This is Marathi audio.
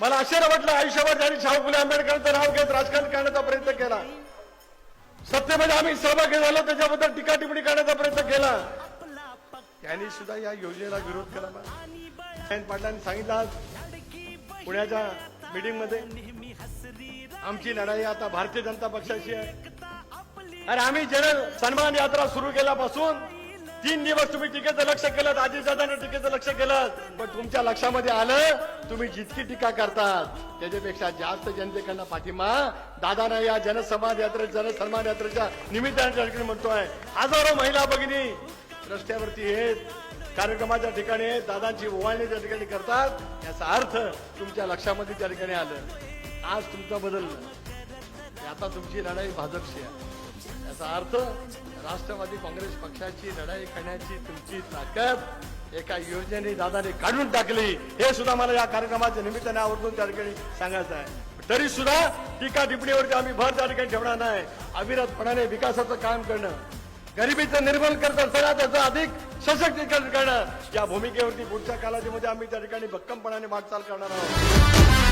मला आश्चर्य वाटलं आयुष्यभर त्यांनी शाहू फुले आंबेडकरांचं नाव घेत राजकारण करण्याचा प्रयत्न केला. सत्तेमध्ये आम्ही सहभागी झालो त्याच्याबद्दल टीका टिप्पणी करण्याचा प्रयत्न केला. त्यांनी सुद्धा या योजनेला विरोध केला. जयंत पाटलांनी सांगितलं आज पुण्याच्या मीटिंगमध्ये आमची लढाई आता भारतीय जनता पक्षाची आहे. अरे आम्ही जन सन्मान यात्रा सुरू केल्यापासून तीन दिवस तुम्ही टीकेचं लक्ष केलं आजीदादाने टीकेचं लक्ष केलं पण तुमच्या लक्षामध्ये आलं तुम्ही जितकी टीका करतात त्याच्यापेक्षा जास्त जनतेकडनं पाठिंबा. दादानं या जनसंवाद यात्रे जनसन्मान यात्रेच्या निमित्ताने म्हणतोय. हजारो महिला भगिनी रस्त्यावरती आहेत कार्यक्रमाच्या ठिकाणी दादांची ओवाळणी त्या ठिकाणी करतात. याचा अर्थ तुमच्या लक्षामध्ये त्या ठिकाणी आलं. आज तुमचं बदललं आता तुमची लढाई भाजपशी आहे. याचा अर्थ राष्ट्रवादी काँग्रेस पक्षाची लढाई करण्याची तुमची ताकद एका योजने दादाने काढून टाकली. हे सुद्धा मला या कार्यक्रमाच्या निमित्ताने आवर्जून त्या ठिकाणी सांगायचं आहे. तरी सुद्धा टीका टिप्पणीवरती आम्ही भर त्या ठिकाणी ठेवणार नाही. अविरतपणाने विकासाचं काम करणं गरिबीचं निर्मूलन करत असताना त्याचं अधिक सशक्तीकरण करणं या भूमिकेवरती पुढच्या कालावधीमध्ये आम्ही त्या ठिकाणी भक्कमपणाने वाटचाल करणार आहोत.